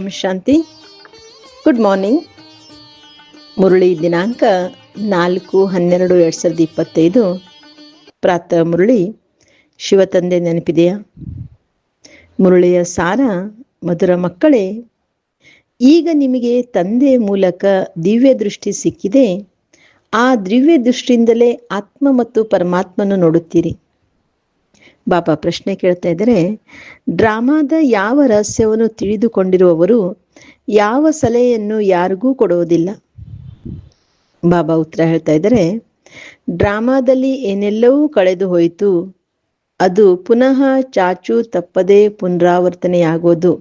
ಓಂ ಶಾಂತಿ. Good morning ಮುರುಳಿ ದಿನಾಂಕ ನಾಲ್ಕು ಹನ್ನೆರಡು ಎರಡು ಸಾವಿರದ ಇಪ್ಪತ್ತೈದು. ಪ್ರಾತಃ ಮುರಳಿ ಶಿವತಂದೆ ನೆನಪಿದೆಯಾ? ಮುರುಳಿಯ ಸಾರ, ಮಧುರ ಮಕ್ಕಳೇ, ಈಗ ನಿಮಗೆ ತಂದೆ ಮೂಲಕ ದಿವ್ಯ ದೃಷ್ಟಿ ಸಿಕ್ಕಿದೆ. ಆ ದಿವ್ಯ ದೃಷ್ಟಿಯಿಂದಲೇ ಆತ್ಮ ಮತ್ತು ಪರಮಾತ್ಮನು ನೋಡುತ್ತೀರಿ. ಬಾಬಾ ಪ್ರಶ್ನೆ ಕೇಳ್ತಾ ಇದ್ದಾರೆ. ಡ್ರಾಮಾದ ಯಾವ ರಹಸ್ಯವನ್ನು ತಿಳಿದುಕೊಂಡಿರುವವರು ಯಾವ ಸಲಹೆಯನ್ನು ಯಾರಿಗೂ ಕೊಡುವುದಿಲ್ಲ. ಬಾಬಾ ಉತ್ತರ ಹೇಳ್ತಾ ಇದ್ದಾರೆ. ಡ್ರಾಮಾದಲ್ಲಿ ಏನೆಲ್ಲವೂ ಕಳೆದು ಹೋಯಿತು. ಅದು ಪುನಃ ಚಾಚು ತಪ್ಪದೇ ಪುನರಾವರ್ತನೆಯಾಗೋದು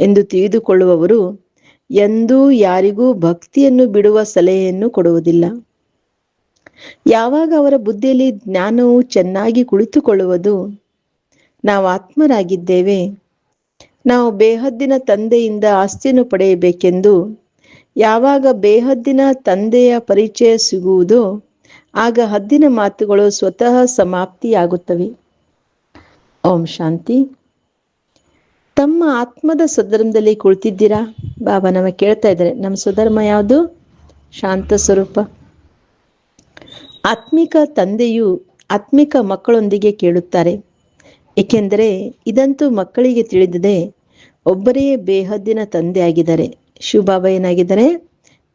ಎಂದು ತಿಳಿದುಕೊಳ್ಳುವವರು ಎಂದೂ ಯಾರಿಗೂ ಭಕ್ತಿಯನ್ನು ಬಿಡುವ ಸಲಹೆಯನ್ನು ಕೊಡುವುದಿಲ್ಲ. ಯಾವಾಗ ಅವರ ಬುದ್ಧಿಯಲ್ಲಿ ಜ್ಞಾನವು ಚೆನ್ನಾಗಿ ಕುಳಿತುಕೊಳ್ಳುವುದು? ನಾವು ಆತ್ಮರಾಗಿದ್ದೇವೆ. ನಾವು ಬೇಹದ್ದಿನ ತಂದೆಯಿಂದ ಆಸ್ತಿಯನ್ನು ಪಡೆಯಬೇಕೆಂದು. ಯಾವಾಗ ಬೇಹದ್ದಿನ ತಂದೆಯ ಪರಿಚಯ ಸಿಗುವುದೋ, ಆಗ ಹದ್ದಿನ ಮಾತುಗಳು ಸ್ವತಃ ಸಮಾಪ್ತಿಯಾಗುತ್ತವೆ. ಓಂ ಶಾಂತಿ. ತಮ್ಮ ಆತ್ಮದ ಸ್ವಧರ್ಮದಲ್ಲಿ ಕುಳಿತಿದ್ದೀರಾ? ಬಾಬಾ ನಮಗೆ ಕೇಳ್ತಾ ಇದ್ದಾರೆ. ನಮ್ಮ ಸ್ವಧರ್ಮ ಯಾವುದು? ಶಾಂತ ಸ್ವರೂಪ. ಆತ್ಮಿಕ ತಂದೆಯು ಆತ್ಮಿಕ ಮಕ್ಕಳೊಂದಿಗೆ ಕೇಳುತ್ತಾರೆ. ಏಕೆಂದರೆ ಇದಂತೂ ಮಕ್ಕಳಿಗೆ ತಿಳಿದಿದೆ, ಒಬ್ಬರೇ ಬೇಹದ್ದಿನ ತಂದೆ ಆಗಿದ್ದಾರೆ ಶಿವಬಾಬಾ ಏನಾಗಿದ್ದಾರೆ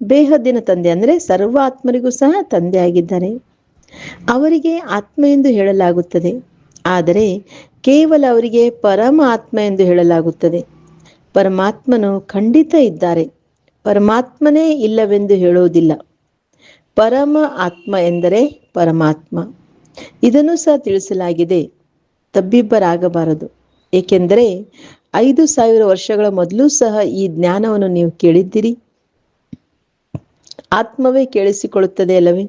ಬೇಹದ್ದಿನ ತಂದೆ ಅಂದರೆ ಸರ್ವಾತ್ಮರಿಗೂ ಸಹ ತಂದೆ ಆಗಿದ್ದಾರೆ ಅವರಿಗೆ ಆತ್ಮ ಎಂದು ಹೇಳಲಾಗುತ್ತದೆ. ಆದರೆ ಕೇವಲ ಅವರಿಗೆ ಪರಮ ಆತ್ಮ ಎಂದು ಹೇಳಲಾಗುತ್ತದೆ. ಪರಮಾತ್ಮನು ಖಂಡಿತ ಇದ್ದಾರೆ. ಪರಮಾತ್ಮನೇ ಇಲ್ಲವೆಂದು ಹೇಳುವುದಿಲ್ಲ. ಪರಮ ಆತ್ಮ ಎಂದರೆ ಪರಮಾತ್ಮ. ಇದನ್ನು ಸಹ ತಿಳಿಸಲಾಗಿದೆ. ತಬ್ಬಿಬ್ಬರಾಗಬಾರದು. ಏಕೆಂದರೆ ಐದು ಸಾವಿರ ವರ್ಷಗಳ ಮೊದಲು ಸಹ ಈ ಜ್ಞಾನವನ್ನು ನೀವು ಕೇಳಿದ್ದೀರಿ. ಆತ್ಮವೇ ಕೇಳಿಸಿಕೊಳ್ಳುತ್ತದೆ ಅಲ್ಲವೇ?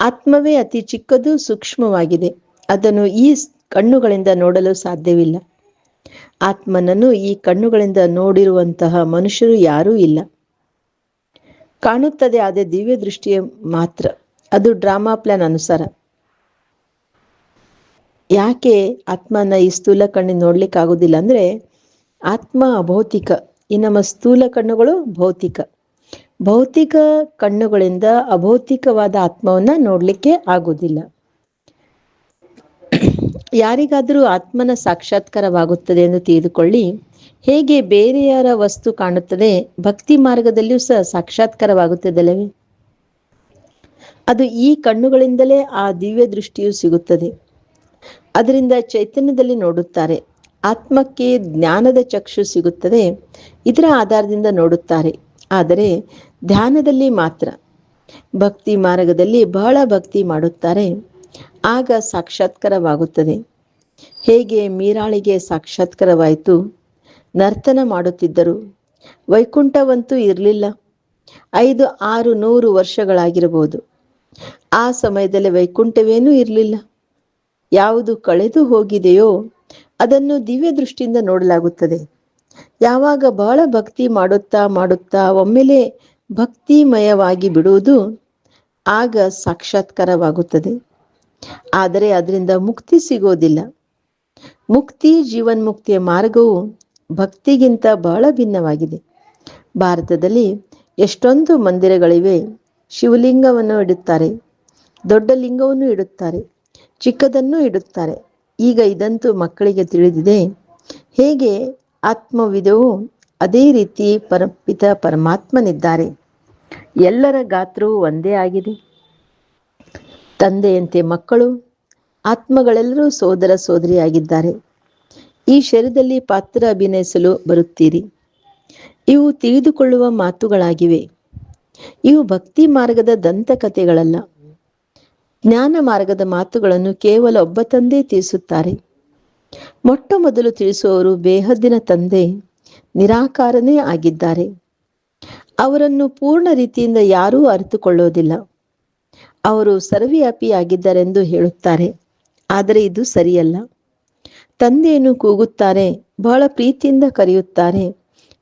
ಆತ್ಮವೇ ಅತಿ ಚಿಕ್ಕದು, ಸೂಕ್ಷ್ಮವಾಗಿದೆ. ಅದನ್ನು ಈ ಕಣ್ಣುಗಳಿಂದ ನೋಡಲು ಸಾಧ್ಯವಿಲ್ಲ. ಆತ್ಮನನ್ನು ಈ ಕಣ್ಣುಗಳಿಂದ ನೋಡಿರುವಂತಹ ಮನುಷ್ಯರು ಯಾರೂ ಇಲ್ಲ. ಕಾಣುತ್ತದೆ, ಅದೇ ದಿವ್ಯ ದೃಷ್ಟಿಯೇ ಮಾತ್ರ. ಅದು ಡ್ರಾಮಾ ಪ್ಲಾನ್ ಅನುಸಾರ. ಯಾಕೆ ಆತ್ಮನ ಈ ಸ್ಥೂಲ ಕಣ್ಣಿನ ನೋಡ್ಲಿಕ್ಕೆ ಆಗುದಿಲ್ಲ ಅಂದ್ರೆ, ಆತ್ಮ ಅಭೌತಿಕ ಈ ನಮ್ಮ ಸ್ಥೂಲ ಕಣ್ಣುಗಳು ಭೌತಿಕ. ಭೌತಿಕ ಕಣ್ಣುಗಳಿಂದ ಅಭೌತಿಕವಾದ ಆತ್ಮವನ್ನ ನೋಡ್ಲಿಕ್ಕೆ ಆಗುವುದಿಲ್ಲ ಯಾರಿಗಾದರೂ ಆತ್ಮನ ಸಾಕ್ಷಾತ್ಕಾರವಾಗುತ್ತದೆ ಎಂದು ತಿಳಿದುಕೊಳ್ಳಿ. ಹೇಗೆ ಬೇರೆಯರ ವಸ್ತು ಕಾಣುತ್ತದೆ? ಭಕ್ತಿ ಮಾರ್ಗದಲ್ಲಿಯೂ ಸಹ ಸಾಕ್ಷಾತ್ಕಾರವಾಗುತ್ತದಲ್ಲವೇ? ಅದು ಈ ಕಣ್ಣುಗಳಿಂದಲೇ ಆ ದಿವ್ಯ ದೃಷ್ಟಿಯು ಸಿಗುತ್ತದೆ. ಅದರಿಂದ ಚೈತನ್ಯದಲ್ಲಿ ನೋಡುತ್ತಾರೆ. ಆತ್ಮಕ್ಕೆ ಜ್ಞಾನದ ಚಕ್ಷು ಸಿಗುತ್ತದೆ. ಇದರ ಆಧಾರದಿಂದ ನೋಡುತ್ತಾರೆ. ಆದರೆ ಧ್ಯಾನದಲ್ಲಿ ಮಾತ್ರ. ಭಕ್ತಿ ಮಾರ್ಗದಲ್ಲಿ ಬಹಳ ಭಕ್ತಿ ಮಾಡುತ್ತಾರೆ. ಆಗ ಸಾಕ್ಷಾತ್ಕಾರವಾಗುತ್ತದೆ. ಹೇಗೆ ಮೀರಾಳಿಗೆ ಸಾಕ್ಷಾತ್ಕಾರವಾಯಿತು? ನರ್ತನ ಮಾಡುತ್ತಿದ್ದರು. ವೈಕುಂಠವಂತೂ ಇರಲಿಲ್ಲ. ಐದು, ಆರು, ನೂರು ವರ್ಷಗಳಾಗಿರಬಹುದು. ಆ ಸಮಯದಲ್ಲಿ ವೈಕುಂಠವೇನೂ ಇರಲಿಲ್ಲ. ಯಾವುದು ಕಳೆದು ಹೋಗಿದೆಯೋ ಅದನ್ನು ದಿವ್ಯ ದೃಷ್ಟಿಯಿಂದ ನೋಡಲಾಗುತ್ತದೆ. ಯಾವಾಗ ಬಹಳ ಭಕ್ತಿ ಮಾಡುತ್ತಾ ಮಾಡುತ್ತಾ ಒಮ್ಮೆಲೆ ಭಕ್ತಿಮಯವಾಗಿ ಬಿಡುವುದು ಆಗ ಸಾಕ್ಷಾತ್ಕಾರವಾಗುತ್ತದೆ. ಆದರೆ ಅದರಿಂದ ಮುಕ್ತಿ ಸಿಗೋದಿಲ್ಲ. ಮುಕ್ತಿ, ಜೀವನ್ಮುಕ್ತಿಯ ಮಾರ್ಗವು ಭಕ್ತಿಗಿಂತ ಬಹಳ ಭಿನ್ನವಾಗಿದೆ. ಭಾರತದಲ್ಲಿ ಎಷ್ಟೊಂದು ಮಂದಿರಗಳಿವೆ, ಶಿವಲಿಂಗವನ್ನು ಇಡುತ್ತಾರೆ, ದೊಡ್ಡ ಲಿಂಗವನ್ನು ಇಡುತ್ತಾರೆ, ಚಿಕ್ಕದನ್ನು ಇಡುತ್ತಾರೆ. ಈಗ ಇದಂತೂ ಮಕ್ಕಳಿಗೆ ತಿಳಿದಿದೆ, ಹೇಗೆ ಆತ್ಮವಿದವು ಅದೇ ರೀತಿ ಪರಪಿತ ಪರಮಾತ್ಮನಿದ್ದಾರೆ. ಎಲ್ಲರ ಗಾತ್ರವೂ ಒಂದೇ ಆಗಿದೆ. ತಂದೆಯಂತೆ ಮಕ್ಕಳು, ಆತ್ಮಗಳೆಲ್ಲರೂ ಸೋದರ ಸೋದರಿಯಾಗಿದ್ದಾರೆ. ಈ ಶರದಲ್ಲಿ ಪಾತ್ರ ಅಭಿನಯಿಸಲು ಬರುತ್ತೀರಿ. ಇವು ತಿಳಿದುಕೊಳ್ಳುವ ಮಾತುಗಳಾಗಿವೆ. ಇವು ಭಕ್ತಿ ಮಾರ್ಗದ ದಂತಕಥೆಗಳಲ್ಲ ಜ್ಞಾನ ಮಾರ್ಗದ ಮಾತುಗಳನ್ನು ಕೇವಲ ಒಬ್ಬ ತಂದೆ ತಿಳಿಸುತ್ತಾರೆ. ಮೊಟ್ಟ ಮೊದಲು ತಿಳಿಸುವವರು ಬೇಹದ್ದಿನ ತಂದೆ, ನಿರಾಕಾರನೇ ಆಗಿದ್ದಾರೆ. ಅವರನ್ನು ಪೂರ್ಣ ರೀತಿಯಿಂದ ಯಾರೂ ಅರಿತುಕೊಳ್ಳೋದಿಲ್ಲ. ಅವರು ಸರ್ವವ್ಯಾಪಿಯಾಗಿದ್ದಾರೆಂದು ಹೇಳುತ್ತಾರೆ. ಆದರೆ ಇದು ಸರಿಯಲ್ಲ. ತಂದೆಯನ್ನು ಕೂಗುತ್ತಾರೆ, ಬಹಳ ಪ್ರೀತಿಯಿಂದ ಕರೆಯುತ್ತಾರೆ,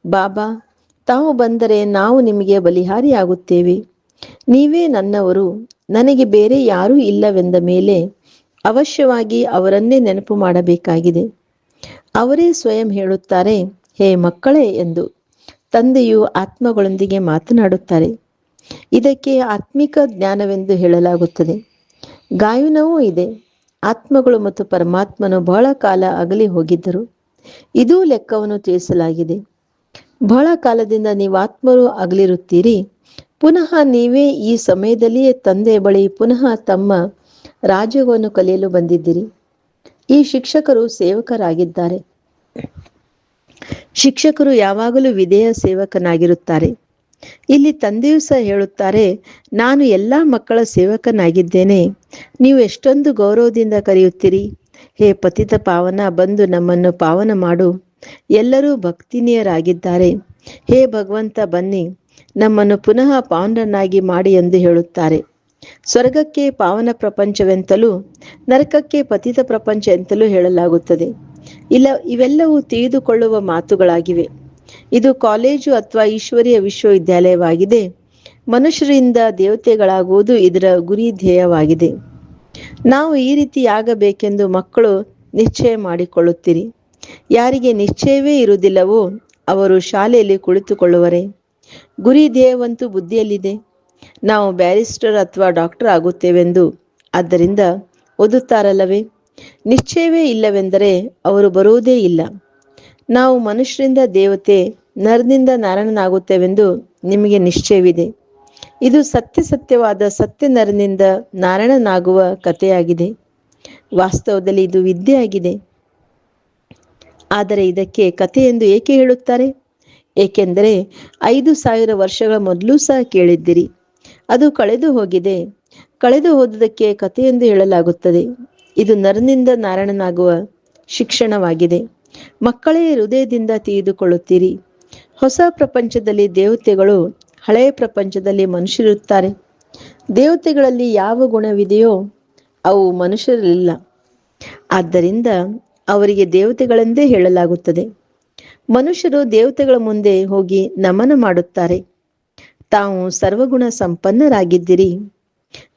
ಬಾಬಾ, ತಾವು ಬಂದರೆ ನಾವು ನಿಮಗೆ ಬಲಿಹಾರಿಯಾಗುತ್ತೇವೆ. ನೀವೇ ನನ್ನವರು, ನನಗೆ ಬೇರೆ ಯಾರೂ ಇಲ್ಲವೆಂದ ಮೇಲೆ ಅವಶ್ಯವಾಗಿ ಅವರನ್ನೇ ನೆನಪು ಮಾಡಬೇಕಾಗಿದೆ. ಅವರೇ ಸ್ವಯಂ ಹೇಳುತ್ತಾರೆ, ಹೇ ಮಕ್ಕಳೇ ಎಂದು ತಂದೆಯು ಆತ್ಮಗಳೊಂದಿಗೆ ಮಾತನಾಡುತ್ತಾರೆ. ಇದಕ್ಕೆ ಆತ್ಮಿಕ ಜ್ಞಾನವೆಂದು ಹೇಳಲಾಗುತ್ತದೆ. ಗಾಯನವೂ ಇದೆ. ಆತ್ಮಗಳು ಮತ್ತು ಪರಮಾತ್ಮನು ಬಹಳ ಕಾಲ ಅಗಲಿ ಹೋಗಿದ್ದರು. ಇದೂ ಲೆಕ್ಕವನ್ನು ತಿಳಿಸಲಾಗಿದೆ. ಬಹಳ ಕಾಲದಿಂದ ನೀವು ಆತ್ಮರು ಅಗಲಿರುತ್ತೀರಿ. ಪುನಃ ನೀವೇ ಈ ಸಮಯದಲ್ಲಿಯೇ ತಂದೆ ಬಳಿ ಪುನಃ ತಮ್ಮ ರಾಜ್ಯವನ್ನು ಕಲಿಯಲು ಬಂದಿದ್ದೀರಿ. ಈ ಶಿಕ್ಷಕರು ಸೇವಕರಾಗಿದ್ದಾರೆ. ಶಿಕ್ಷಕರು ಯಾವಾಗಲೂ ವಿಧೇಯ ಸೇವಕನಾಗಿರುತ್ತಾರೆ. ಇಲ್ಲಿ ತಂದೆಯೂ ಸಹ ಹೇಳುತ್ತಾರೆ, ನಾನು ಎಲ್ಲ ಮಕ್ಕಳ ಸೇವಕನಾಗಿದ್ದೇನೆ. ನೀವು ಎಷ್ಟೊಂದು ಗೌರವದಿಂದ ಕರೆಯುತ್ತೀರಿ? ಹೇ ಪತಿತ ಪಾವನ, ಬಂದು ನಮ್ಮನ್ನು ಪಾವನ ಮಾಡು. ಎಲ್ಲರೂ ಭಕ್ತಿನಿಯರಾಗಿದ್ದಾರೆ. ಹೇ ಭಗವಂತ, ಬನ್ನಿ. ನಮ್ಮನ್ನು ಪುನಃ ಪಾವನನ್ನಾಗಿ ಮಾಡಿ ಎಂದು ಹೇಳುತ್ತಾರೆ. ಸ್ವರ್ಗಕ್ಕೆ ಪಾವನ ಪ್ರಪಂಚವೆಂತಲೂ, ನರಕಕ್ಕೆ ಪತಿತ ಪ್ರಪಂಚ ಎಂತಲೂ ಹೇಳಲಾಗುತ್ತದೆ. ಇಲ್ಲ, ಇವೆಲ್ಲವೂ ತಿಳಿದುಕೊಳ್ಳುವ ಮಾತುಗಳಾಗಿವೆ. ಇದು ಕಾಲೇಜು ಅಥವಾ ಈಶ್ವರಿಯ ವಿಶ್ವವಿದ್ಯಾಲಯವಾಗಿದೆ. ಮನುಷ್ಯರಿಂದ ದೇವತೆಗಳಾಗುವುದು ಇದರ ಗುರಿ ಧ್ಯೇಯವಾಗಿದೆ. ನಾವು ಈ ರೀತಿ ಆಗಬೇಕೆಂದು ಮಕ್ಕಳು ನಿಶ್ಚಯ ಮಾಡಿಕೊಳ್ಳುತ್ತೀರಿ. ಯಾರಿಗೆ ನಿಶ್ಚಯವೇ ಇರುವುದಿಲ್ಲವೋ ಅವರು ಶಾಲೆಯಲ್ಲಿ ಕುಳಿತುಕೊಳ್ಳುವರೆ. ಗುರಿ ಧ್ಯೇಯವಂತೂ ಬುದ್ಧಿಯಲ್ಲಿದೆ. ನಾವು ಬ್ಯಾರಿಸ್ಟರ್ ಅಥವಾ ಡಾಕ್ಟರ್ ಆಗುತ್ತೇವೆಂದು ಆದ್ದರಿಂದ ಓದುತ್ತಾರಲ್ಲವೇ. ನಿಶ್ಚಯವೇ ಇಲ್ಲವೆಂದರೆ ಅವರು ಬರುವುದೇ ಇಲ್ಲ. ನಾವು ಮನುಷ್ಯರಿಂದ ದೇವತೆ ನರನಿಂದ ನಾರಾಯಣನಾಗುತ್ತೇವೆಂದು ನಿಮಗೆ ನಿಶ್ಚಯವಿದೆ. ಇದು ಸತ್ಯ ಸತ್ಯವಾದ ಸತ್ಯ ನರನಿಂದ ನಾರಾಯಣನಾಗುವ ಕಥೆಯಾಗಿದೆ. ವಾಸ್ತವದಲ್ಲಿ ಇದು ವಿದ್ಯೆಯಾಗಿದೆ. ಆದರೆ ಇದಕ್ಕೆ ಕಥೆ ಎಂದು ಏಕೆ ಹೇಳುತ್ತಾರೆ? ಏಕೆಂದರೆ ಐದು ಸಾವಿರ ವರ್ಷಗಳ ಮೊದಲು ಸಹ ಕೇಳಿದ್ದಿರಿ. ಅದು ಕಳೆದು ಹೋಗಿದೆ. ಕಳೆದು ಹೋದುದಕ್ಕೆ ಕಥೆ ಎಂದು ಹೇಳಲಾಗುತ್ತದೆ. ಇದು ನರನಿಂದ ನಾರಾಯಣನಾಗುವ ಶಿಕ್ಷಣವಾಗಿದೆ. ಮಕ್ಕಳೇ ಹೃದಯದಿಂದ ತಿಳಿದುಕೊಳ್ಳುತ್ತೀರಿ. ಹೊಸ ಪ್ರಪಂಚದಲ್ಲಿ ದೇವತೆಗಳು ಹಳೆಯ ಪ್ರಪಂಚದಲ್ಲಿ ಮನುಷ್ಯರಿರುತ್ತಾರೆ. ದೇವತೆಗಳಲ್ಲಿ ಯಾವ ಗುಣವಿದೆಯೋ ಅವು ಮನುಷ್ಯರಲ್ಲಿಲ್ಲ. ಆದ್ದರಿಂದ ಅವರಿಗೆ ದೇವತೆಗಳೆಂದೇ ಹೇಳಲಾಗುತ್ತದೆ. ಮನುಷ್ಯರು ದೇವತೆಗಳ ಮುಂದೆ ಹೋಗಿ ನಮನ ಮಾಡುತ್ತಾರೆ. ತಾವು ಸರ್ವಗುಣ ಸಂಪನ್ನರಾಗಿದ್ದೀರಿ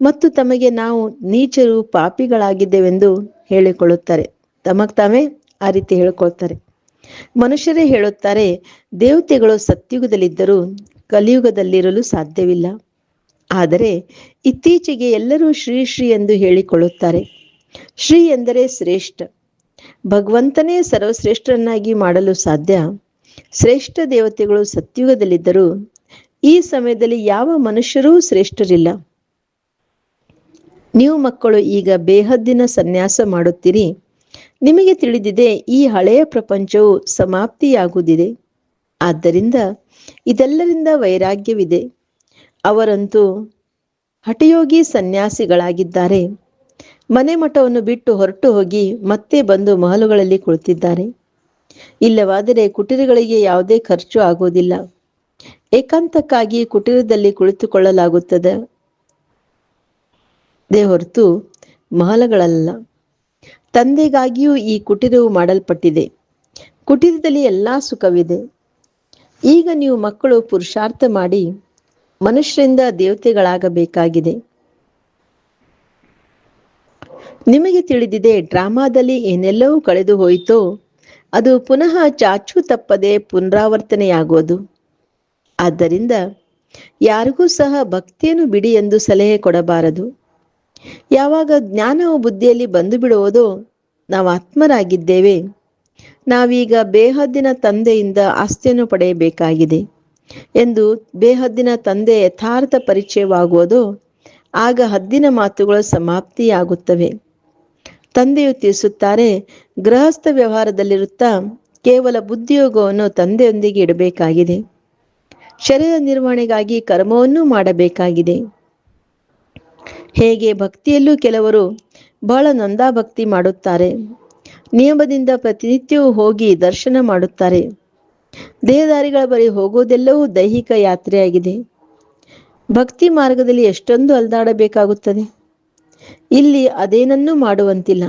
ಮತ್ತು ತಮಗೆ ನಾವು ನೀಚರು ಪಾಪಿಗಳಾಗಿದ್ದೇವೆಂದು ಹೇಳಿಕೊಳ್ಳುತ್ತಾರೆ. ತಮಗ್ ತಾವೇ ಆ ರೀತಿ ಹೇಳಿಕೊಳ್ತಾರೆ. ಮನುಷ್ಯರೇ ಹೇಳುತ್ತಾರೆ, ದೇವತೆಗಳು ಸತ್ಯುಗದಲ್ಲಿದ್ದರೂ ಕಲಿಯುಗದಲ್ಲಿರಲು ಸಾಧ್ಯವಿಲ್ಲ. ಆದರೆ ಇತ್ತೀಚೆಗೆ ಎಲ್ಲರೂ ಶ್ರೀ ಶ್ರೀ ಎಂದು ಹೇಳಿಕೊಳ್ಳುತ್ತಾರೆ. ಶ್ರೀ ಎಂದರೆ ಶ್ರೇಷ್ಠ. ಭಗವಂತನೇ ಸರ್ವಶ್ರೇಷ್ಠರನ್ನಾಗಿ ಮಾಡಲು ಸಾಧ್ಯ. ಶ್ರೇಷ್ಠ ದೇವತೆಗಳು ಸತ್ಯುಗದಲ್ಲಿದ್ದರೂ ಈ ಸಮಯದಲ್ಲಿ ಯಾವ ಮನುಷ್ಯರೂ ಶ್ರೇಷ್ಠರಿಲ್ಲ. ನೀವು ಮಕ್ಕಳು, ಈಗ ಬೇಹದ್ದಿನ ಸನ್ಯಾಸ ಮಾಡುತ್ತೀರಿ. ನಿಮಗೆ ತಿಳಿದಿದೆ, ಈ ಹಳೆಯ ಪ್ರಪಂಚವು ಸಮಾಪ್ತಿಯಾಗುವುದಿದೆ. ಆದ್ದರಿಂದ ಇದೆಲ್ಲರಿಂದ ವೈರಾಗ್ಯವಿದೆ. ಅವರಂತೂ ಹಠಯೋಗಿ ಸನ್ಯಾಸಿಗಳಾಗಿದ್ದಾರೆ. ಮನೆ ಮಠವನ್ನು ಬಿಟ್ಟು ಹೊರಟು ಹೋಗಿ ಮತ್ತೆ ಬಂದು ಮಹಲುಗಳಲ್ಲಿ ಕುಳಿತಿದ್ದಾರೆ. ಇಲ್ಲವಾದರೆ ಕುಟೀರಗಳಿಗೆ ಯಾವುದೇ ಖರ್ಚು ಆಗುವುದಿಲ್ಲ. ಏಕಾಂತಕ್ಕಾಗಿ ಕುಟೀರದಲ್ಲಿ ಕುಳಿತುಕೊಳ್ಳಲಾಗುತ್ತದೆ. ದೇ ಹೊರತು ಮಹಲಗಳಲ್ಲ. ತಂದೆಗಾಗಿಯೂ ಈ ಕುಟೀರವು ಮಾಡಲ್ಪಟ್ಟಿದೆ. ಕುಟೀರದಲ್ಲಿ ಎಲ್ಲಾ ಸುಖವಿದೆ. ಈಗ ನೀವು ಮಕ್ಕಳು ಪುರುಷಾರ್ಥ ಮಾಡಿ ಮನುಷ್ಯರಿಂದ ದೇವತೆಗಳಾಗಬೇಕಾಗಿದೆ. ನಿಮಗೆ ತಿಳಿದಿದೆ, ಡ್ರಾಮಾದಲ್ಲಿ ಏನೆಲ್ಲವೂ ಕಳೆದು ಹೋಯಿತೋ, ಅದು ಪುನಃ ಚಾಚು ತಪ್ಪದೆ ಪುನರಾವರ್ತನೆಯಾಗುವುದು ಆದ್ದರಿಂದ ಯಾರಿಗೂ ಸಹ ಭಕ್ತಿಯನ್ನು ಬಿಡಿ ಎಂದು ಸಲಹೆ ಕೊಡಬಾರದು. ಯಾವಾಗ ಜ್ಞಾನವು ಬುದ್ಧಿಯಲ್ಲಿ ಬಂದು ಬಿಡುವುದೋ ನಾವು ಆತ್ಮರಾಗಿದ್ದೇವೆ. ನಾವೀಗ ಬೇಹದ್ದಿನ ತಂದೆಯಿಂದ ಆಸ್ತಿಯನ್ನು ಪಡೆಯಬೇಕಾಗಿದೆ. ಎಂದು ಬೇಹದ್ದಿನ ತಂದೆ ಯಥಾರ್ಥ ಪರಿಚಯವಾಗುವುದು ಆಗ ಹದ್ದಿನ ಮಾತುಗಳು ಸಮಾಪ್ತಿಯಾಗುತ್ತವೆ. ತಂದೆಯು ತಿಳಿಸುತ್ತಾರೆ, ಗೃಹಸ್ಥ ವ್ಯವಹಾರದಲ್ಲಿರುತ್ತಾ ಕೇವಲ ಬುದ್ಧಿಯೋಗವನ್ನು ತಂದೆಯೊಂದಿಗೆ ಇಡಬೇಕಾಗಿದೆ. ಶರೀರ ನಿರ್ವಹಣೆಗಾಗಿ ಕರ್ಮವನ್ನು ಮಾಡಬೇಕಾಗಿದೆ. ಹೇಗೆ ಭಕ್ತಿಯಲ್ಲೂ ಕೆಲವರು ಬಹಳ ನೊಂದಾಭಕ್ತಿ ಮಾಡುತ್ತಾರೆ. ನಿಯಮದಿಂದ ಪ್ರತಿನಿತ್ಯವೂ ಹೋಗಿ ದರ್ಶನ ಮಾಡುತ್ತಾರೆ. ದೇಹದಾರಿಗಳ ಬಳಿ ಹೋಗೋದೆಲ್ಲವೂ ದೈಹಿಕ ಯಾತ್ರೆಯಾಗಿದೆ. ಭಕ್ತಿ ಮಾರ್ಗದಲ್ಲಿ ಎಷ್ಟೊಂದು ಅಲ್ದಾಡಬೇಕಾಗುತ್ತದೆ. ಇಲ್ಲಿ ಅದೇನನ್ನೂ ಮಾಡುವಂತಿಲ್ಲ.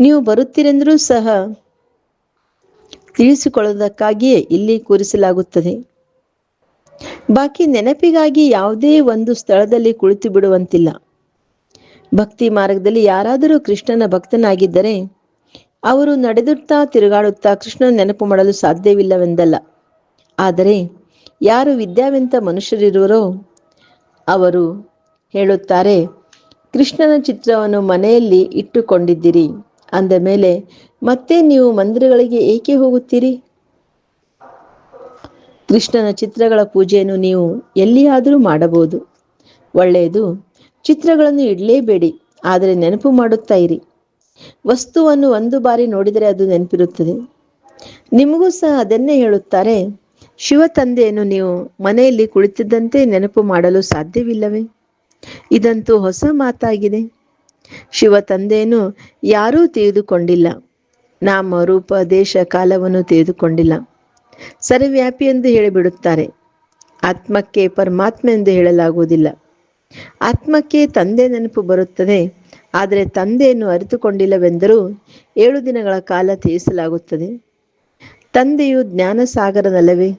ನೀವು ಬರುತ್ತೀರೆಂದರೂ ಸಹ ತಿಳಿಸಿಕೊಳ್ಳುವುದಕ್ಕಾಗಿಯೇ ಇಲ್ಲಿ ಕೂರಿಸಲಾಗುತ್ತದೆ. ಬಾಕಿ ನೆನಪಿಗಾಗಿ ಯಾವುದೇ ಒಂದು ಸ್ಥಳದಲ್ಲಿ ಕುಳಿತು ಬಿಡುವಂತಿಲ್ಲ ಭಕ್ತಿ ಮಾರ್ಗದಲ್ಲಿ ಯಾರಾದರೂ ಕೃಷ್ಣನ ಭಕ್ತನಾಗಿದ್ದರೆ ಅವರು ನಡೆದುತ್ತಾ ತಿರುಗಾಡುತ್ತಾ ಕೃಷ್ಣನ ನೆನಪು ಮಾಡಲು ಸಾಧ್ಯವಿಲ್ಲವೆಂದಲ್ಲ. ಆದರೆ ಯಾರು ವಿದ್ಯಾವಂತ ಮನುಷ್ಯರಿರುವರೋ ಅವರು ಹೇಳುತ್ತಾರೆ, ಕೃಷ್ಣನ ಚಿತ್ರವನ್ನು ಮನೆಯಲ್ಲಿ ಇಟ್ಟುಕೊಂಡಿದ್ದೀರಿ. ಅಂದ ಮೇಲೆ, ಮತ್ತೆ ನೀವು ಮಂದಿರಗಳಿಗೆ ಏಕೆ ಹೋಗುತ್ತೀರಿ? ಕೃಷ್ಣನ ಚಿತ್ರಗಳ ಪೂಜೆಯನ್ನು ನೀವು ಎಲ್ಲಿಯಾದರೂ ಮಾಡಬಹುದು. ಒಳ್ಳೆಯದು, ಚಿತ್ರಗಳನ್ನು ಇಡಲೇಬೇಡಿ, ಆದರೆ ನೆನಪು ಮಾಡುತ್ತಾ ಇರಿ. ವಸ್ತುವನ್ನು ಒಂದು ಬಾರಿ ನೋಡಿದರೆ ಅದು ನೆನಪಿರುತ್ತದೆ. ನಿಮಗೂ ಸಹ ಅದನ್ನೇ ಹೇಳುತ್ತಾರೆ, ಶಿವ ತಂದೆಯನ್ನು ನೀವು ಮನೆಯಲ್ಲಿ ಕುಳಿತಿದ್ದಂತೆ ನೆನಪು ಮಾಡಲು ಸಾಧ್ಯವಿಲ್ಲವೇ? ಇದಂತೂ ಹೊಸ ಮಾತಾಗಿದೆ. ಶಿವ ತಂದೆಯನ್ನು ಯಾರೂ ತಿಳಿದುಕೊಂಡಿಲ್ಲ. ನಾಮ ರೂಪ, ದೇಶ, ಕಾಲವನ್ನು ತಿಳಿದುಕೊಂಡಿಲ್ಲ. ಸರ್ವ್ಯಾಪಿ ಎಂದು ಹೇಳಿಬಿಡುತ್ತಾರೆ. ಆತ್ಮಕ್ಕೆ ಪರಮಾತ್ಮ ಎಂದು ಹೇಳಲಾಗುವುದಿಲ್ಲ. ಆತ್ಮಕ್ಕೆ ತಂದೆ ನೆನಪು ಬರುತ್ತದೆ. ಆದರೆ ತಂದೆಯನ್ನು ಅರಿತುಕೊಂಡಿಲ್ಲವೆಂದರೂ ಏಳು ದಿನಗಳ ಕಾಲ ತಿಳಿಸಲಾಗುತ್ತದೆ ತಂದೆಯು ಜ್ಞಾನಸಾಗರನಲ್ಲವೇ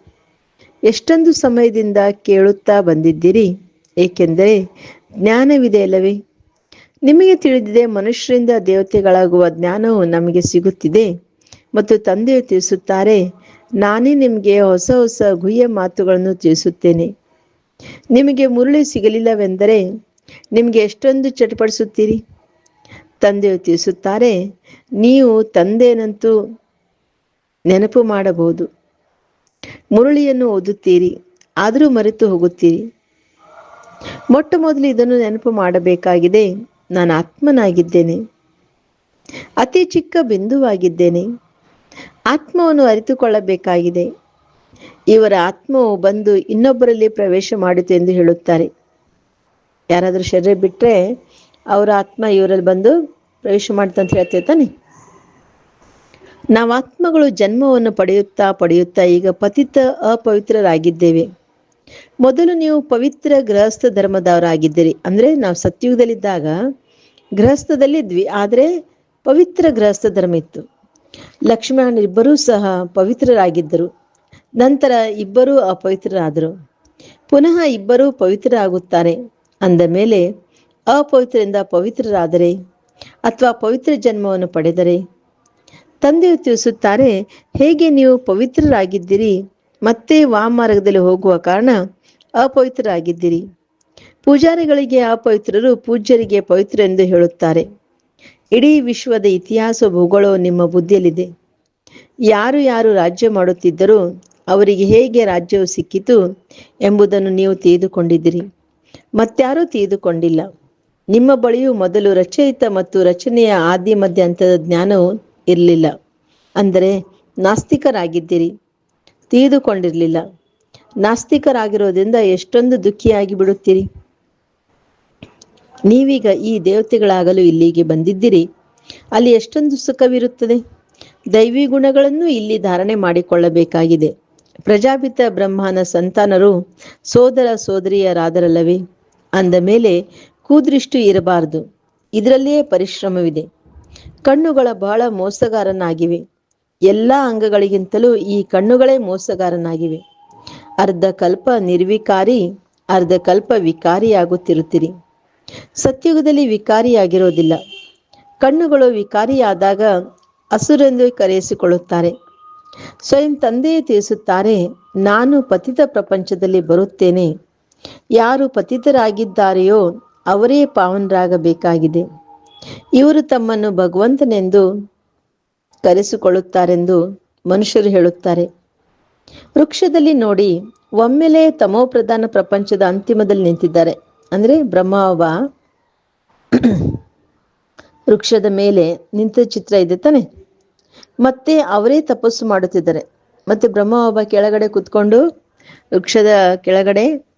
ಎಷ್ಟೊಂದು ಸಮಯದಿಂದ ಕೇಳುತ್ತಾ ಬಂದಿದ್ದೀರಿ? ಏಕೆಂದರೆ ಜ್ಞಾನವಿದೆ ಅಲ್ಲವೇ? ನಿಮಗೆ ತಿಳಿದಿದೆ ಮನುಷ್ಯರಿಂದ ದೇವತೆಗಳಾಗುವ ಜ್ಞಾನವು ನಮಗೆ ಸಿಗುತ್ತಿದೆ. ಮತ್ತು ತಂದೆಯು ತಿಳಿಸುತ್ತಾರೆ, ನಾನೇ ನಿಮಗೆ ಹೊಸ ಹೊಸ ಗುಹ್ಯ ಮಾತುಗಳನ್ನು ತಿಳಿಸುತ್ತೇನೆ. ನಿಮಗೆ ಮುರುಳಿ ಸಿಗಲಿಲ್ಲವೆಂದರೆ ನಿಮಗೆ ಎಷ್ಟೊಂದು ಚಟಪಡಿಸುತ್ತೀರಿ? ತಂದೆಯು ತಿಳಿಸುತ್ತಾರೆ, ನೀವು ತಂದೆನಂತೂ ನೆನಪು ಮಾಡಬಹುದು. ಮುರುಳಿಯನ್ನು ಓದುತ್ತೀರಿ, ಆದರೂ ಮರೆತು ಹೋಗುತ್ತೀರಿ. ಮೊಟ್ಟ ಮೊದಲು ಇದನ್ನು ನೆನಪು ಮಾಡಬೇಕಾಗಿದೆ. ನಾನು ಆತ್ಮನಾಗಿದ್ದೇನೆ. ಅತಿ ಚಿಕ್ಕ ಬಿಂದುವಾಗಿದ್ದೇನೆ. ಆತ್ಮವನ್ನು ಅರಿತುಕೊಳ್ಳಬೇಕಾಗಿದೆ. ಇವರ ಆತ್ಮವು ಬಂದು ಇನ್ನೊಬ್ಬರಲ್ಲಿ ಪ್ರವೇಶ ಮಾಡಿತು ಎಂದು ಹೇಳುತ್ತಾರೆ. ಯಾರಾದರೂ ಶರೀರ ಬಿಟ್ಟರೆ ಅವರ ಆತ್ಮ ಇವರಲ್ಲಿ ಬಂದು ಪ್ರವೇಶ ಮಾಡ್ತಂತ ಹೇಳ್ತೇವೆ ತಾನೆ? ನಾವು ಆತ್ಮಗಳು ಜನ್ಮವನ್ನು ಪಡೆಯುತ್ತಾ ಪಡೆಯುತ್ತಾ ಈಗ ಪತಿತ ಅಪವಿತ್ರರಾಗಿದ್ದೇವೆ. ಮೊದಲು ನೀವು ಪವಿತ್ರ ಗೃಹಸ್ಥ ಧರ್ಮದವರಾಗಿದ್ದೀರಿ. ಅಂದ್ರೆ ನಾವು ಸತ್ಯುಗದಲ್ಲಿದ್ದಾಗ ಗೃಹಸ್ಥದಲ್ಲಿದ್ವಿ ಆದ್ರೆ ಪವಿತ್ರ ಗೃಹಸ್ಥ ಧರ್ಮ ಇತ್ತು. ಲಕ್ಷ್ಮಣ ಇಬ್ಬರೂ ಸಹ ಪವಿತ್ರರಾಗಿದ್ದರು. ನಂತರ ಇಬ್ಬರೂ ಅಪವಿತ್ರರಾದರು. ಪುನಃ ಇಬ್ಬರೂ ಪವಿತ್ರರಾಗುತ್ತಾರೆ. ಅಂದ ಮೇಲೆ, ಅಪವಿತ್ರರಿಂದ ಪವಿತ್ರರಾದರೆ ಅಥವಾ ಪವಿತ್ರ ಜನ್ಮವನ್ನು ಪಡೆದರೆ? ತಂದೆಯು ತಿಳಿಸುತ್ತಾರೆ, ಹೇಗೆ ನೀವು ಪವಿತ್ರರಾಗಿದ್ದೀರಿ? ಮತ್ತೆ ವಾಮಾರ್ಗದಲ್ಲಿ ಹೋಗುವ ಕಾರಣ ಅಪವಿತ್ರರಾಗಿದ್ದೀರಿ. ಪೂಜಾರಿಗಳಿಗೆ ಅಪವಿತ್ರರು ಪೂಜ್ಯರಿಗೆ ಪವಿತ್ರ ಎಂದು ಹೇಳುತ್ತಾರೆ. ಇಡೀ ವಿಶ್ವದ ಇತಿಹಾಸ ಭೂಗೋಳ ನಿಮ್ಮ ಬುದ್ಧಿಯಲ್ಲಿದೆ. ಯಾರು ಯಾರು ರಾಜ್ಯ ಮಾಡುತ್ತಿದ್ದರೂ ಅವರಿಗೆ ಹೇಗೆ ರಾಜ್ಯವು ಸಿಕ್ಕಿತು ಎಂಬುದನ್ನು ನೀವು ತಿಳಿದುಕೊಂಡಿದ್ದೀರಿ. ಮತ್ಯಾರೂ ತಿಳಿದುಕೊಂಡಿಲ್ಲ ನಿಮ್ಮ ಬಳಿಯೂ ಮೊದಲು ರಚಯಿತ ಮತ್ತು ರಚನೆಯ ಆದಿ ಮಧ್ಯ ಹಂತದ ಜ್ಞಾನವು ಇರಲಿಲ್ಲ. ಅಂದರೆ ನಾಸ್ತಿಕರಾಗಿದ್ದೀರಿ. ತಿಳಿದುಕೊಂಡಿರಲಿಲ್ಲ ನಾಸ್ತಿಕರಾಗಿರೋದ್ರಿಂದ ಎಷ್ಟೊಂದು ದುಃಖಿಯಾಗಿ ಬಿಡುತ್ತೀರಿ? ನೀವೀಗ ಈ ದೇವತೆಗಳಾಗಲು ಇಲ್ಲಿಗೆ ಬಂದಿದ್ದೀರಿ. ಅಲ್ಲಿ ಎಷ್ಟೊಂದು ಸುಖವಿರುತ್ತದೆ. ದೈವಿ ಗುಣಗಳನ್ನು ಇಲ್ಲಿ ಧಾರಣೆ ಮಾಡಿಕೊಳ್ಳಬೇಕಾಗಿದೆ. ಪ್ರಜಾಪಿತ ಬ್ರಹ್ಮನ ಸಂತಾನರು ಸೋದರ ಸೋದರಿಯರಾದರಲ್ಲವೇ? ಅಂದ ಮೇಲೆ ಕೂದೃಷ್ಟಿ ಇರಬಾರದು. ಇದರಲ್ಲಿಯೇ ಪರಿಶ್ರಮವಿದೆ. ಕಣ್ಣುಗಳ ಬಹಳ ಮೋಸಗಾರನಾಗಿವೆ. ಎಲ್ಲ ಅಂಗಗಳಿಗಿಂತಲೂ ಈ ಕಣ್ಣುಗಳೇ ಮೋಸಗಾರನಾಗಿವೆ. ಅರ್ಧ ಕಲ್ಪ ನಿರ್ವಿಕಾರಿ, ಅರ್ಧ ಕಲ್ಪ ವಿಕಾರಿಯಾಗುತ್ತಿರುತ್ತೀರಿ. ಸತ್ಯುಗದಲ್ಲಿ ವಿಕಾರಿಯಾಗಿರೋದಿಲ್ಲ. ಕಣ್ಣುಗಳು ವಿಕಾರಿಯಾದಾಗ ಹಸುರೆಂದು ಕರೆಯಿಸಿಕೊಳ್ಳುತ್ತಾರೆ. ಸ್ವಯಂ ತಂದೆಯೇ ತಿಳಿಸುತ್ತಾರೆ, ನಾನು ಪತಿತ ಪ್ರಪಂಚದಲ್ಲಿ ಬರುತ್ತೇನೆ ಯಾರು ಪತಿತರಾಗಿದ್ದಾರೆಯೋ ಅವರೇ ಪಾವನರಾಗಬೇಕಾಗಿದೆ. ಇವರು ತಮ್ಮನ್ನು ಭಗವಂತನೆಂದು ಕರೆಸಿಕೊಳ್ಳುತ್ತಾರೆಂದು ಮನುಷ್ಯರು ಹೇಳುತ್ತಾರೆ. ವೃಕ್ಷದಲ್ಲಿ ನೋಡಿ, ಒಮ್ಮೆಲೆ ತಮೋ ಪ್ರಧಾನ ಪ್ರಪಂಚದ ಅಂತಿಮದಲ್ಲಿ ನಿಂತಿದ್ದಾರೆ. ಅಂದ್ರೆ ಬ್ರಹ್ಮಾವ ವೃಕ್ಷದ ಮೇಲೆ ನಿಂತ ಚಿತ್ರ ಇದೆ ತಾನೆ. ಮತ್ತೆ ಅವರೇ ತಪಸ್ಸು ಮಾಡುತ್ತಿದ್ದಾರೆ. ಮತ್ತೆ ಬ್ರಹ್ಮ ಒಬ್ಬ ಕೆಳಗಡೆ ಕುತ್ಕೊಂಡು ವೃಕ್ಷದ ಕೆಳಗಡೆ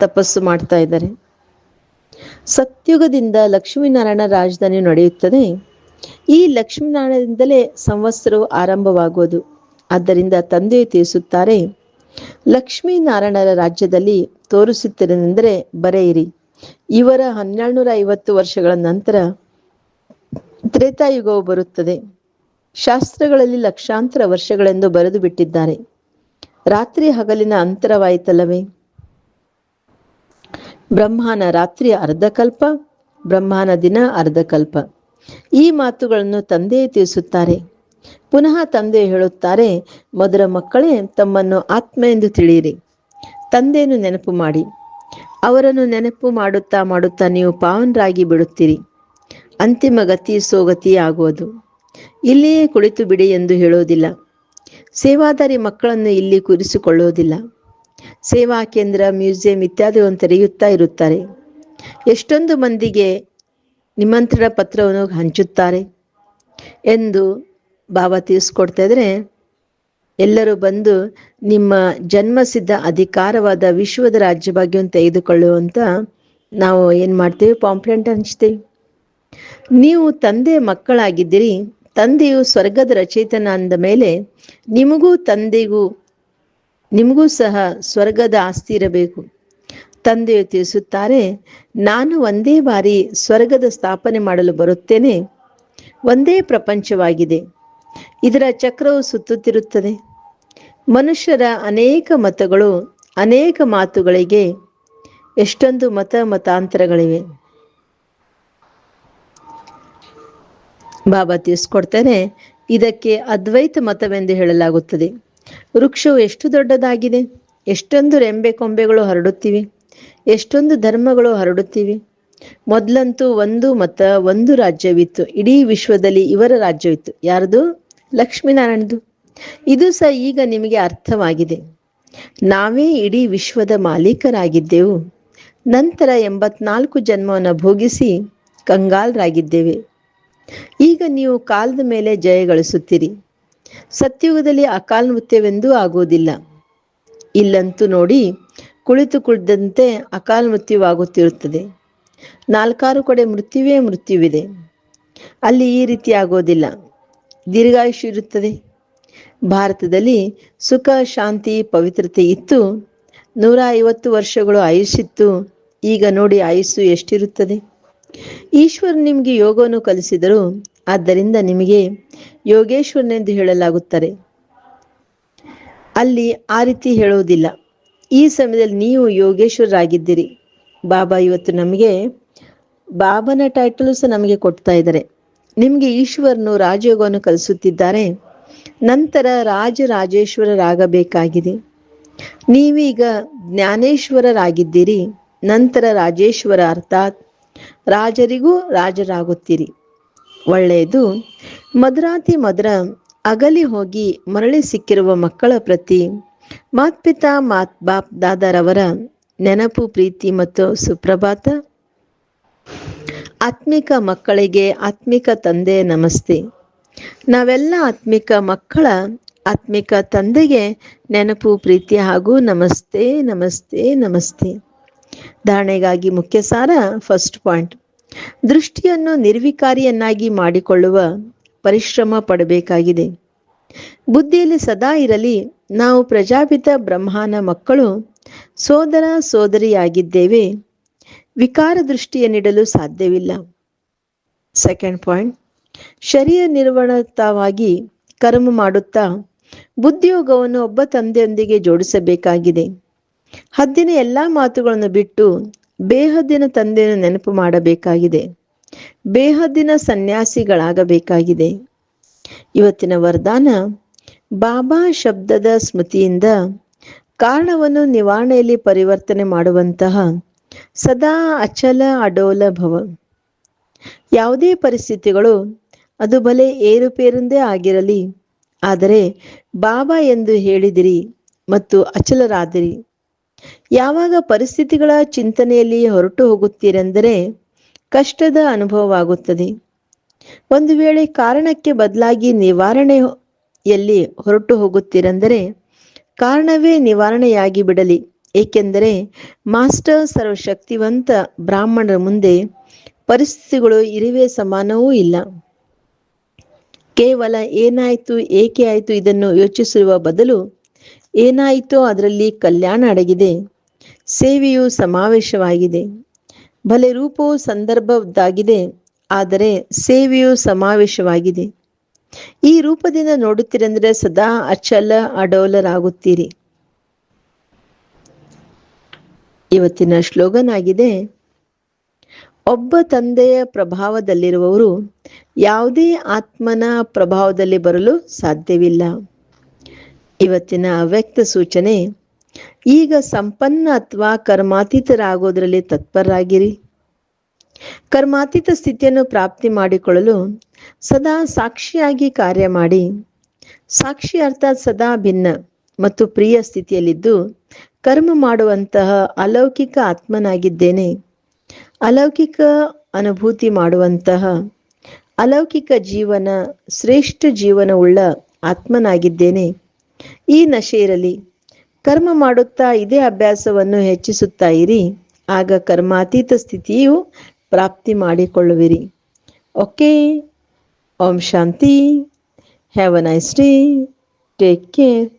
ತಪಸ್ಸು ಮಾಡ್ತಾ ಇದ್ದಾರೆ. ಸತ್ಯುಗದಿಂದ ಲಕ್ಷ್ಮೀನಾರಾಯಣ ರಾಜಧಾನಿ ನಡೆಯುತ್ತದೆ. ಈ ಲಕ್ಷ್ಮೀನಾರಾಯಣದಿಂದಲೇ ಸಂವತ್ಸರವು ಆರಂಭವಾಗುವುದು. ಆದ್ದರಿಂದ ತಂದೆಯು ತಿಳಿಸುತ್ತಾರೆ, ಲಕ್ಷ್ಮೀನಾರಾಯಣರ ರಾಜ್ಯದಲ್ಲಿ ತೋರಿಸುತ್ತಿರೆಂದರೆ ಬರೆಯಿರಿ. ಇವರ ಹನ್ನೆರಡುನೂರ ಐವತ್ತು ವರ್ಷಗಳ ನಂತರ ತ್ರೇತಾಯುಗವು ಬರುತ್ತದೆ. ಶಾಸ್ತ್ರಗಳಲ್ಲಿ ಲಕ್ಷಾಂತರ ವರ್ಷಗಳೆಂದು ಬರೆದು ಬಿಟ್ಟಿದ್ದಾರೆ ರಾತ್ರಿ ಹಗಲಿನ ಅಂತರವಾಯಿತಲ್ಲವೇ? ಬ್ರಹ್ಮನ ರಾತ್ರಿ ಅರ್ಧಕಲ್ಪ, ಬ್ರಹ್ಮನ ದಿನ ಅರ್ಧಕಲ್ಪ. ಈ ಮಾತುಗಳನ್ನು ತಂದೆ ತಿಳಿಸುತ್ತಾರೆ. ಪುನಃ ತಂದೆ ಹೇಳುತ್ತಾರೆ ಮೊದಲ ಮಕ್ಕಳೇ, ತಮ್ಮನ್ನು ಆತ್ಮ ಎಂದು ತಿಳಿಯಿರಿ. ತಂದೆಯನ್ನು ನೆನಪು ಮಾಡಿ. ಅವರನ್ನು ನೆನಪು ಮಾಡುತ್ತಾ ಮಾಡುತ್ತಾ ನೀವು ಪಾವನರಾಗಿ ಬಿಡುತ್ತೀರಿ. ಅಂತಿಮ ಗತಿ ಸೋಗತಿ ಆಗುವುದು. ಇಲ್ಲಿಯೇ ಕುಳಿತು ಬಿಡಿ ಎಂದು ಹೇಳೋದಿಲ್ಲ ಸೇವಾದಾರಿ ಮಕ್ಕಳನ್ನು ಇಲ್ಲಿ ಕೂರಿಸಿಕೊಳ್ಳುವುದಿಲ್ಲ. ಸೇವಾ ಕೇಂದ್ರ, ಮ್ಯೂಸಿಯಂ ಇತ್ಯಾದಿಗಳನ್ನು ತೆರೆಯುತ್ತಾ ಇರುತ್ತಾರೆ. ಎಷ್ಟೊಂದು ಮಂದಿಗೆ ನಿಮಂತ್ರಣ ಪತ್ರವನ್ನು ಹಂಚುತ್ತಾರೆ ಎಂದು ಭಾವ ತಿಳಿಸ್ಕೊಡ್ತಾ ಇದ್ರೆ, ಎಲ್ಲರೂ ಬಂದು ನಿಮ್ಮ ಜನ್ಮಸಿದ್ಧ ಅಧಿಕಾರವಾದ ವಿಶ್ವದ ರಾಜ್ಯ ಭಾಗ್ಯವನ್ನು ತೆಗೆದುಕೊಳ್ಳುವಂತ ನಾವು ಏನು ಮಾಡ್ತೀವಿ ಪಾಂಪ್ಲೆಂಟ್ ಹಂಚ್ತೀವಿ. ನೀವು ತಂದೆ ಮಕ್ಕಳಾಗಿದ್ದೀರಿ, ತಂದೆಯು ಸ್ವರ್ಗದ ರಚಯಿತನ ಅಂದ ಮೇಲೆ ನಿಮಗೂ ತಂದೆಗೂ ನಿಮಗೂ ಸಹ ಸ್ವರ್ಗದ ಆಸ್ತಿ ಇರಬೇಕು. ತಂದೆಯು ತಿಳಿಸುತ್ತಾರೆ, ನಾನು ಒಂದೇ ಬಾರಿ ಸ್ವರ್ಗದ ಸ್ಥಾಪನೆ ಮಾಡಲು ಬರುತ್ತೇನೆ. ಒಂದೇ ಪ್ರಪಂಚವಾಗಿದೆ. ಇದರ ಚಕ್ರವು ಸುತ್ತುತ್ತಿರುತ್ತದೆ. ಮನುಷ್ಯರ ಅನೇಕ ಮತಗಳು, ಅನೇಕ ಮಾತುಗಳಿಗೆ ಎಷ್ಟೊಂದು ಮತ ಮತಾಂತರಗಳಿವೆ. ಬಾಬಾ ತಿಳಿಸ್ಕೊಡ್ತೇನೆ, ಇದಕ್ಕೆ ಅದ್ವೈತ ಮತವೆಂದು ಹೇಳಲಾಗುತ್ತದೆ. ವೃಕ್ಷವು ಎಷ್ಟು ದೊಡ್ಡದಾಗಿದೆ? ಎಷ್ಟೊಂದು ರೆಂಬೆ ಕೊಂಬೆಗಳು ಹರಡುತ್ತಿವೆ. ಎಷ್ಟೊಂದು ಧರ್ಮಗಳು ಹರಡುತ್ತಿವೆ. ಮೊದ್ಲಂತೂ ಒಂದು ಮತ, ಒಂದು ರಾಜ್ಯವಿತ್ತು. ಇಡೀ ವಿಶ್ವದಲ್ಲಿ ಇವರ ರಾಜ್ಯವಿತ್ತು. ಯಾರದು? ಲಕ್ಷ್ಮೀನಾರಾಯಣದು. ಇದು ಸಹ ಈಗ ನಿಮಗೆ ಅರ್ಥವಾಗಿದೆ. ನಾವೇ ಇಡೀ ವಿಶ್ವದ ಮಾಲೀಕರಾಗಿದ್ದೆವು. ನಂತರ ಎಂಬತ್ನಾಲ್ಕು ಜನ್ಮವನ್ನು ಭೋಗಿಸಿ ಕಂಗಾಲರಾಗಿದ್ದೇವೆ. ಈಗ ನೀವು ಕಾಲದ ಮೇಲೆ ಜಯ ಗಳಿಸುತ್ತೀರಿ. ಸತ್ಯುಗದಲ್ಲಿ ಅಕಾಲ್ ಮೃತ್ಯವೆಂದೂ ಆಗುವುದಿಲ್ಲ. ಇಲ್ಲಂತೂ ನೋಡಿ ಕುಳಿತು ಕುಳಿದಂತೆ ಅಕಾಲ್ ಮೃತ್ಯುವಾಗುತ್ತಿರುತ್ತದೆ ನಾಲ್ಕಾರು ಕಡೆ ಮೃತ್ಯುವೇ ಮೃತ್ಯುವಿದೆ. ಅಲ್ಲಿ ಈ ರೀತಿ ಆಗೋದಿಲ್ಲ ದೀರ್ಘಾಯುಷು ಇರುತ್ತದೆ. ಭಾರತದಲ್ಲಿ ಸುಖ, ಶಾಂತಿ, ಪವಿತ್ರತೆ ಇತ್ತು. ನೂರ ಐವತ್ತು ವರ್ಷಗಳು ಆಯುಷ್ಯಿತ್ತು. ಈಗ ನೋಡಿ ಆಯುಸ್ಸು ಎಷ್ಟಿರುತ್ತದೆ. ಈಶ್ವರ ನಿಮಗೆ ಯೋಗವನ್ನು ಕಲಿಸಿದರು. ಆದ್ದರಿಂದ ನಿಮಗೆ ಯೋಗೇಶ್ವರನೆಂದು ಹೇಳಲಾಗುತ್ತಾರೆ ಅಲ್ಲಿ ಆ ರೀತಿ ಹೇಳುವುದಿಲ್ಲ. ಈ ಸಮಯದಲ್ಲಿ ನೀವು ಯೋಗೇಶ್ವರರಾಗಿದ್ದೀರಿ. ಬಾಬಾ ಇವತ್ತು ನಮಗೆ ಬಾಬನ ಟೈಟಲು ಸಹ ನಮಗೆ ಕೊಡ್ತಾ ಇದ್ದಾರೆ. ನಿಮಗೆ ಈಶ್ವರನು ರಾಜಯೋಗವನ್ನು ಕಲಿಸುತ್ತಿದ್ದಾರೆ. ನಂತರ ರಾಜರಾಜೇಶ್ವರರಾಗಬೇಕಾಗಿದೆ. ನೀವೀಗ ಜ್ಞಾನೇಶ್ವರರಾಗಿದ್ದೀರಿ. ನಂತರ ರಾಜೇಶ್ವರ ಅರ್ಥಾತ್ ರಾಜರಿಗೂ ರಾಜರಾಗುತ್ತೀರಿ. ಒಳ್ಳೆಯದು ಮಧುರಾತಿ ಮಧುರ ಅಗಲಿ ಹೋಗಿ ಮರಳಿ ಸಿಕ್ಕಿರುವ ಮಕ್ಕಳ ಪ್ರತಿ, ಮಾತ್ಪಿತಾ ಮಾತ್ ಬಾಪ್ ದಾದರವರ ನೆನಪು, ಪ್ರೀತಿ ಮತ್ತು ಸುಪ್ರಭಾತ. ಆತ್ಮಿಕ ಮಕ್ಕಳಿಗೆ ಆತ್ಮಿಕ ತಂದೆ ನಮಸ್ತೆ. ನಾವೆಲ್ಲ ಆತ್ಮಿಕ ಮಕ್ಕಳ, ಆತ್ಮಿಕ ತಂದೆಗೆ ನೆನಪು, ಪ್ರೀತಿ ಹಾಗೂ ನಮಸ್ತೆ ನಮಸ್ತೆ ನಮಸ್ತೆ. ಧಾರಣೆಗಾಗಿ ಮುಖ್ಯ ಸಾರ ಫಸ್ಟ್ ಪಾಯಿಂಟ್ ದೃಷ್ಟಿಯನ್ನು ನಿರ್ವಿಕಾರಿಯನ್ನಾಗಿ ಮಾಡಿಕೊಳ್ಳುವ ಪರಿಶ್ರಮ ಪಡಬೇಕಾಗಿದೆ. ಬುದ್ಧಿಯಲ್ಲಿ ಸದಾ ಇರಲಿ, ನಾವು ಪ್ರಜಾಪಿತ ಬ್ರಹ್ಮನ ಮಕ್ಕಳು, ಸೋದರ ಸೋದರಿಯಾಗಿದ್ದೇವೆ. ವಿಕಾರ ದೃಷ್ಟಿಯನ್ನಿಡಲು ಸಾಧ್ಯವಿಲ್ಲ. ಸೆಕೆಂಡ್ ಪಾಯಿಂಟ್, ಶರೀರ ನಿರ್ವಣತವಾಗಿ ಕರ್ಮ ಮಾಡುತ್ತಾ ಬುದ್ಧಿಯೋಗವನ್ನು ಒಬ್ಬ ತಂದೆಯೊಂದಿಗೆ ಜೋಡಿಸಬೇಕಾಗಿದೆ. ಹದ್ದಿನ ಎಲ್ಲ ಮಾತುಗಳನ್ನು ಬಿಟ್ಟು ಬೇಹದ್ದಿನ ತಂದೆಯನ್ನು ನೆನಪು ಮಾಡಬೇಕಾಗಿದೆ. ಬೇಹದ್ದಿನ ಸನ್ಯಾಸಿಗಳಾಗಬೇಕಾಗಿದೆ. ಇವತ್ತಿನ ವರದಾನ, ಬಾಬಾ ಶಬ್ದದ ಸ್ಮೃತಿಯಿಂದ ಕಾರಣವನ್ನು ನಿವಾರಣೆಯಲ್ಲಿ ಪರಿವರ್ತನೆ ಮಾಡುವಂತಹ ಸದಾ ಅಚಲ ಅಡೋಲ ಭವ. ಯಾವುದೇ ಪರಿಸ್ಥಿತಿಗಳು ಅದು ಬಲೆ ಏರುಪೇರಿಂದೇ ಆಗಿರಲಿ, ಆದರೆ ಬಾಬಾ ಎಂದು ಹೇಳಿದಿರಿ ಮತ್ತು ಅಚಲರಾದಿರಿ. ಯಾವಾಗ ಪರಿಸ್ಥಿತಿಗಳ ಚಿಂತನೆಯಲ್ಲಿ ಹೊರಟು ಹೋಗುತ್ತೀರೆಂದರೆ ಕಷ್ಟದ ಅನುಭವವಾಗುತ್ತದೆ. ಒಂದು ವೇಳೆ ಕಾರಣಕ್ಕೆ ಬದಲಾಗಿ ನಿವಾರಣೆಯಲ್ಲಿ ಹೊರಟು ಹೋಗುತ್ತೀರೆಂದರೆ ಕಾರಣವೇ ನಿವಾರಣೆಯಾಗಿ ಬಿಡಲಿ. ಏಕೆಂದರೆ ಮಾಸ್ಟರ್ ಸರ್ವಶಕ್ತಿವಂತ ಬ್ರಾಹ್ಮಣರ ಮುಂದೆ ಪರಿಸ್ಥಿತಿಗಳು ಇರುವೆ ಸಮಾನವೂ ಇಲ್ಲ. ಕೇವಲ ಏನಾಯಿತು, ಏಕೆ ಆಯಿತು ಇದನ್ನು ಯೋಚಿಸುವ ಬದಲು ಏನಾಯಿತೋ ಅದರಲ್ಲಿ ಕಲ್ಯಾಣ ಅಡಗಿದೆ, ಸೇವೆಯು ಸಮಾವೇಶವಾಗಿದೆ. ಭಲೆ ರೂಪವು ಸಂದರ್ಭದ್ದಾಗಿದೆ, ಆದರೆ ಸೇವೆಯು ಸಮಾವೇಶವಾಗಿದೆ. ಈ ರೂಪದಿಂದ ನೋಡುತ್ತೀರೆಂದರೆ ಸದಾ ಅಚಲ ಅಡೋಲರಾಗುತ್ತೀರಿ. ಇವತ್ತಿನ ಶ್ಲೋಗನ್ ಆಗಿದೆ ಒಬ್ಬ ತಂದೆಯ ಪ್ರಭಾವದಲ್ಲಿರುವವರು ಯಾವುದೇ ಆತ್ಮನ ಪ್ರಭಾವದಲ್ಲಿ ಬರಲು ಸಾಧ್ಯವಿಲ್ಲ. ಇವತ್ತಿನ ಅವ್ಯಕ್ತ ಸೂಚನೆ, ಈಗ ಸಂಪನ್ನ ಅಥವಾ ಕರ್ಮಾತೀತರಾಗೋದ್ರಲ್ಲಿ ತತ್ಪರರಾಗಿರಿ. ಕರ್ಮಾತೀತ ಸ್ಥಿತಿಯನ್ನು ಪ್ರಾಪ್ತಿ ಮಾಡಿಕೊಳ್ಳಲು ಸದಾ ಸಾಕ್ಷಿಯಾಗಿ ಕಾರ್ಯ ಮಾಡಿ. ಸಾಕ್ಷಿ ಅರ್ಥಾತ್ ಸದಾ ಭಿನ್ನ ಮತ್ತು ಪ್ರಿಯ ಸ್ಥಿತಿಯಲ್ಲಿದ್ದು ಕರ್ಮ ಮಾಡುವಂತಹ ಅಲೌಕಿಕ ಆತ್ಮನಾಗಿದ್ದೇನೆ. ಅಲೌಕಿಕ ಅನುಭೂತಿ ಮಾಡುವಂತಹ ಅಲೌಕಿಕ ಜೀವನ, ಶ್ರೇಷ್ಠ ಜೀವನವುಳ್ಳ ಆತ್ಮನಾಗಿದ್ದೇನೆ. ಈ ನಶೆ ಇರಲಿ ಕರ್ಮ ಮಾಡುತ್ತಾ ಇದೇ ಅಭ್ಯಾಸವನ್ನು ಹೆಚ್ಚಿಸುತ್ತಾ ಇರಿ. ಆಗ ಕರ್ಮಾತೀತ ಸ್ಥಿತಿಯು ಪ್ರಾಪ್ತಿ ಮಾಡಿಕೊಳ್ಳುವಿರಿ. Okay. Om Shanti. Have a nice day. Take care.